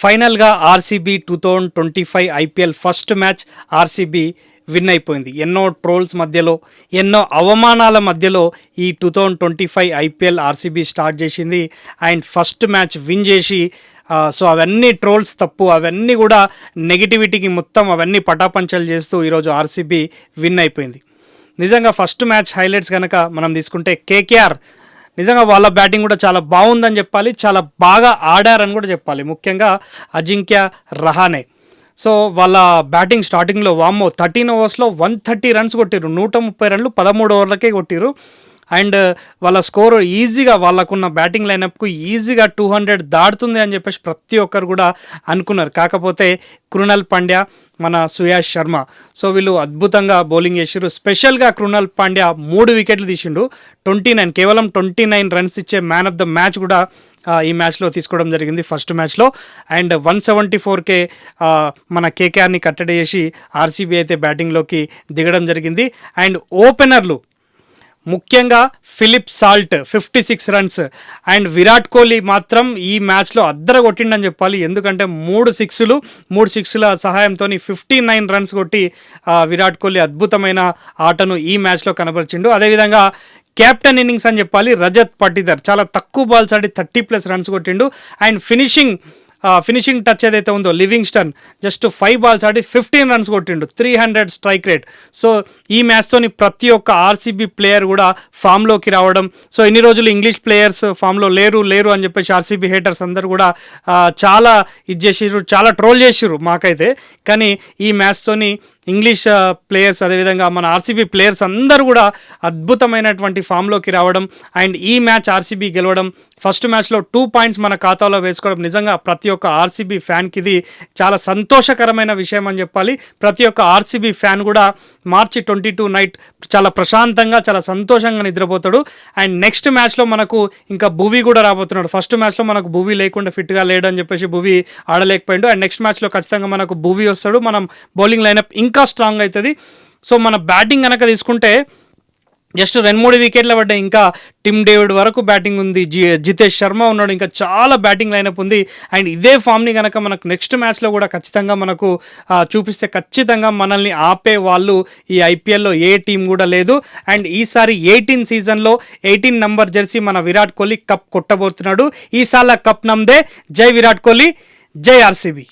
ఫైనల్గా RCB two thousand twenty five IPL first match RCB win అయిపోయింది. ఎన్నో trolls మధ్యలో ఎన్నో అవమానాల మధ్యలో ఈ two thousand twenty five IPL RCB start చేసింది. అండ్ ఫస్ట్ మ్యాచ్ విన్ చేసి సో అవన్నీ ట్రోల్స్ తప్పు అవన్నీ కూడా నెగిటివిటీకి మొత్తం అవన్నీ పటాపంచలు చేస్తూ ఈరోజు ఆర్సీబీ విన్ అయిపోయింది. నిజంగా ఫస్ట్ మ్యాచ్ హైలైట్స్ కనుక మనం తీసుకుంటే కేకేఆర్ నిజంగా వాళ్ళ బ్యాటింగ్ కూడా చాలా బాగుందని చెప్పాలి చాలా బాగా ఆడారని కూడా చెప్పాలి. ముఖ్యంగా అజింక్య రహానే. సో వాళ్ళ బ్యాటింగ్ స్టార్టింగ్లో వామ్మో థర్టీన్ ఓవర్స్లో వన్ థర్టీ రన్స్ కొట్టిరు నూట ముప్పై రన్లు పదమూడు ఓవర్లకే కొట్టిరు అండ్ వాళ్ళ స్కోర్ ఈజీగా వాళ్ళకున్న బ్యాటింగ్ లైనప్కు ఈజీగా టూ హండ్రెడ్ దాడుతుంది అని చెప్పేసి ప్రతి ఒక్కరు కూడా అనుకున్నారు. కాకపోతే కృణల్ పాండ్యా మన సుయాష్ శర్మ. సో వీళ్ళు అద్భుతంగా బౌలింగ్ చేసిరు స్పెషల్గా కృణల్ పాండ్యా మూడు వికెట్లు తీసిండు. ట్వంటీ నైన్ కేవలం ట్వంటీ నైన్ రన్స్ ఇచ్చే మ్యాన్ ఆఫ్ ద మ్యాచ్ కూడా ఈ మ్యాచ్లో తీసుకోవడం జరిగింది ఫస్ట్ మ్యాచ్లో. అండ్ వన్ సెవెంటీ ఫోర్కే మన కేకేఆర్ని కట్టడి చేసి ఆర్సీబీ అయితే బ్యాటింగ్లోకి దిగడం జరిగింది. అండ్ ఓపెనర్లు ముఖ్యంగా Philip Salt fifty six runs and Virat Kohli మాత్రం ఈ మ్యాచ్లో అద్దర కొట్టిండని చెప్పాలి. ఎందుకంటే మూడు సిక్స్లు మూడు సిక్స్ల సహాయంతో ఫిఫ్టీ నైన్ రన్స్ కొట్టి విరాట్ కోహ్లీ అద్భుతమైన ఆటను ఈ మ్యాచ్లో కనబరిచిండు. అదేవిధంగా కెప్టెన్ ఇన్నింగ్స్ అని చెప్పాలి రజత్ పట్టిదర్ చాలా తక్కువ బాల్స్ ఆడి థర్టీ ప్లస్ రన్స్ కొట్టిండు. అండ్ ఫినిషింగ్ ఫినిషింగ్ టచ్ ఏదైతే ఉందో లివింగ్స్టన్ జస్ట్ ఫైవ్ బాల్స్ ఆడి ఫిఫ్టీన్ రన్స్ కొట్టిండు. Three hundred strike rate so ఈ మ్యాచ్తోని ప్రతి ఒక్క ఆర్సీబీ ప్లేయర్ కూడా ఫామ్లోకి రావడం. సో ఇన్ని రోజులు ఇంగ్లీష్ ప్లేయర్స్ ఫామ్లో లేరు లేరు అని చెప్పేసి ఆర్సీబీ హేటర్స్ అందరూ కూడా చాలా ఇది చేసిర్రు చాలా ట్రోల్ చేసిర్రు మాకైతే. కానీ ఈ మ్యాచ్తోని ఇంగ్లీష్ ప్లేయర్స్ అదేవిధంగా మన ఆర్సీబీ ప్లేయర్స్ అందరూ కూడా అద్భుతమైనటువంటి ఫామ్లోకి రావడం అండ్ ఈ మ్యాచ్ ఆర్సీబీ గెలవడం ఫస్ట్ మ్యాచ్లో టూ పాయింట్స్ మన ఖాతాలో వేసుకోవడం నిజంగా ప్రతి ఒక్క ఆర్సీబీ ఫ్యాన్కి ఇది చాలా సంతోషకరమైన విషయం అని చెప్పాలి. ప్రతి ఒక్క ఆర్సీబీ ఫ్యాన్ కూడా మార్చి ట్వంటీ టూ నైట్ చాలా ప్రశాంతంగా చాలా సంతోషంగా నిద్రపోతాడు. అండ్ నెక్స్ట్ మ్యాచ్లో మనకు ఇంకా భూవీ కూడా రాబోతున్నాడు. ఫస్ట్ మ్యాచ్లో మనకు భూవీ లేకుండా ఫిట్గా లేడు అని చెప్పేసి భూవీ ఆడలేకపోయాడు. అండ్ నెక్స్ట్ మ్యాచ్లో ఖచ్చితంగా మనకు భూవీ వస్తాడు. మనం బౌలింగ్ లైనప్ ఇంకా ఇంకా స్ట్రాంగ్ అవుతుంది. సో మన బ్యాటింగ్ కనుక తీసుకుంటే జస్ట్ రెండు మూడు వికెట్ల పడ్డాయి ఇంకా టిమ్ డేవిడ్ వరకు బ్యాటింగ్ ఉంది. జి జితేష్ శర్మ ఉన్నాడు. ఇంకా చాలా బ్యాటింగ్ లైనప్ ఉంది. అండ్ ఇదే ఫామ్ని కనుక మనకు నెక్స్ట్ మ్యాచ్లో కూడా ఖచ్చితంగా మనకు చూపిస్తే ఖచ్చితంగా మనల్ని ఆపే వాళ్ళు ఈ ఐపీఎల్లో ఏ టీం కూడా లేదు. అండ్ ఈసారి ఎయిటీన్ సీజన్లో ఎయిటీన్ నంబర్ జెర్సీ మన విరాట్ కోహ్లీ కప్ కొట్టబోతున్నాడు. ఈసారి కప్ నమ్దే జై విరాట్ కోహ్లీ జై ఆర్సీబీ